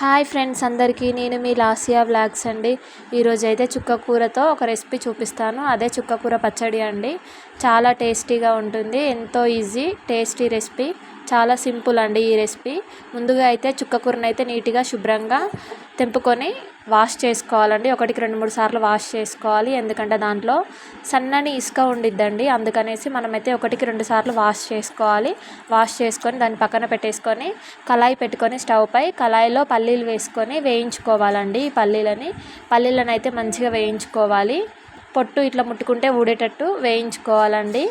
Hi friends అందరికీ నేను మీ లాసియా blogs అండి. ఈరోజు అయితే చుక్క కూరతో ఒక రెసిపీ చూపిస్తాను. అదే చుక్క కూర పచ్చడి అండి. చాలా టేస్టీగా ఉంటుంది ఎంతో ఈజీ టేస్టీ రెసిపీ. చాలా సింపుల్ అండి ఈ రెసిపీ. ముందుగా అయితే చుక్క కూరని అయితే నీట్గా శుభ్రంగా తెంపుకొని వాష్ చేసుకోవాలండి. ఒకటికి రెండు మూడు సార్లు వాష్ చేసుకోవాలి. ఎందుకంటే దాంట్లో సన్నని ఇసుక ఉండిద్దండి. అందుకనేసి మనమైతే ఒకటికి రెండు సార్లు వాష్ చేసుకోవాలి. వాష్ చేసుకొని దాన్ని పక్కన పెట్టేసుకొని కళాయి పెట్టుకొని స్టవ్ పై కళాయిలో పల్లీలు వేసుకొని వేయించుకోవాలండి ఈ పల్లీలని. పల్లీలను అయితే మంచిగా వేయించుకోవాలి. పొట్టు ఇట్లా ముట్టుకుంటే ఊడేటట్టు వేయించుకోవాలండి.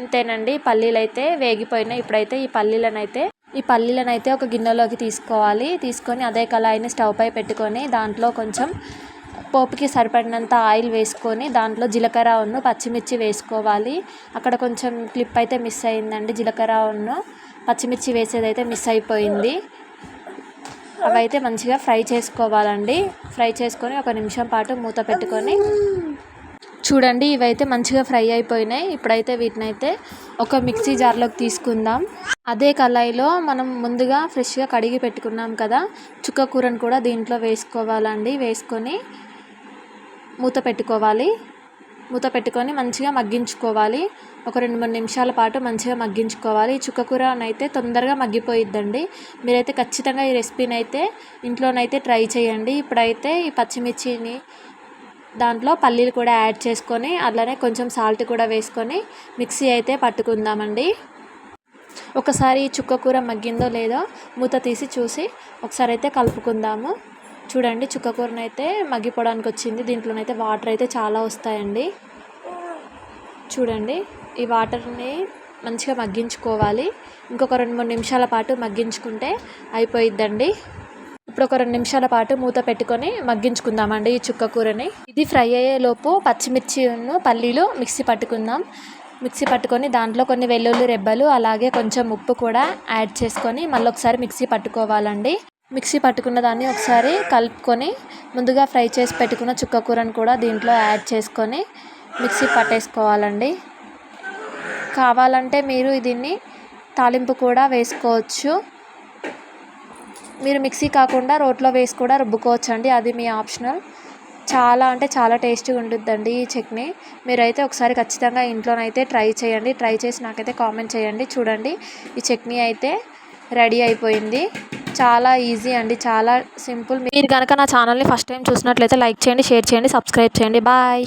ఇంతేనండి పల్లీలు అయితే వేగిపోయినాయి. ఇప్పుడైతే ఈ పల్లీలను అయితే ఈ పల్లీలను అయితే ఒక గిన్నెలోకి తీసుకోవాలి. తీసుకొని అదే కళాయిని స్టవ్ పై పెట్టుకొని దాంట్లో కొంచెం పోపుకి సరిపడినంత ఆయిల్ వేసుకొని దాంట్లో జీలకర్ర ఉన్ను పచ్చిమిర్చి వేసుకోవాలి. అక్కడ కొంచెం క్లిప్ అయితే మిస్ అయిందండి జీలకర్ర ఉన్ను పచ్చిమిర్చి వేసేది అయితే మిస్ అయిపోయింది. అవైతే మంచిగా ఫ్రై చేసుకోవాలండి. ఫ్రై చేసుకొని ఒక నిమిషం పాటు మూత పెట్టుకొని చూడండి ఇవైతే మంచిగా ఫ్రై అయిపోయినాయి. ఇప్పుడైతే వీటిని అయితే ఒక మిక్సీ జార్లోకి తీసుకుందాం. అదే కళాయిలో మనం ముందుగా ఫ్రెష్గా కడిగి పెట్టుకున్నాం కదా చుక్క కూరను కూడా దీంట్లో వేసుకోవాలండి. వేసుకొని మూత పెట్టుకోవాలి. మూత పెట్టుకొని మంచిగా మగ్గించుకోవాలి. ఒక రెండు మూడు నిమిషాల పాటు మంచిగా మగ్గించుకోవాలి. చుక్క కూర అయితే తొందరగా మగ్గిపోయిద్దండి. మీరైతే ఖచ్చితంగా ఈ రెసిపీని అయితే ఇంట్లోనైతే ట్రై చేయండి. ఇప్పుడైతే ఈ పచ్చిమిర్చిని దాంట్లో పల్లీలు కూడా యాడ్ చేసుకొని అలానే కొంచెం సాల్ట్ కూడా వేసుకొని మిక్సీ అయితే పట్టుకుందామండి. ఒకసారి చుక్క కూర మగ్గిందో లేదో మూత తీసి చూసి ఒకసారి అయితే కలుపుకుందాము. చూడండి చుక్క కూరనైతే మగ్గిపోవడానికి వచ్చింది. దీంట్లోనైతే వాటర్ అయితే చాలా వస్తాయండి. చూడండి ఈ వాటర్ని మంచిగా మగ్గించుకోవాలి. ఇంకొక రెండు మూడు నిమిషాల పాటు మగ్గించుకుంటే అయిపోయిద్దండి. ఇప్పుడు ఒక రెండు నిమిషాల పాటు మూత పెట్టుకొని మగ్గించుకుందామండి ఈ చుక్క కూరని. ఇది ఫ్రై అయ్యేలోపు పచ్చిమిర్చిను పల్లీలు మిక్సీ పట్టుకుందాం. మిక్సీ పట్టుకొని దాంట్లో కొన్ని వెల్లుల్లి రెబ్బలు అలాగే కొంచెం ఉప్పు కూడా యాడ్ చేసుకొని మళ్ళీ ఒకసారి మిక్సీ పట్టుకోవాలండి. మిక్సీ పట్టుకున్న దాన్ని ఒకసారి కలుపుకొని ముందుగా ఫ్రై చేసి పెట్టుకున్న చుక్క కూరని కూడా దీంట్లో యాడ్ చేసుకొని మిక్సీ పట్టేసుకోవాలండి. కావాలంటే మీరు దీన్ని తాలింపు కూడా వేసుకోవచ్చు. మీరు మిక్సీ కాకుండా రోట్లో వేసి కూడా రుబ్బుకోవచ్చు అండి అది మీ ఆప్షనల్. చాలా అంటే చాలా టేస్టీగా ఉంటుందండి ఈ చట్నీ. మీరైతే ఒకసారి ఖచ్చితంగా ఇంట్లోనైతే ట్రై చేయండి. ట్రై చేసి నాకైతే కామెంట్ చేయండి. చూడండి ఈ చట్నీ అయితే రెడీ అయిపోయింది. చాలా ఈజీ అండి. చాలా సింపుల్. మీరు కనుక నా ఛానల్ని ఫస్ట్ టైం చూసినట్లయితే లైక్ చేయండి షేర్ చేయండి సబ్స్క్రైబ్ చేయండి. బాయ్.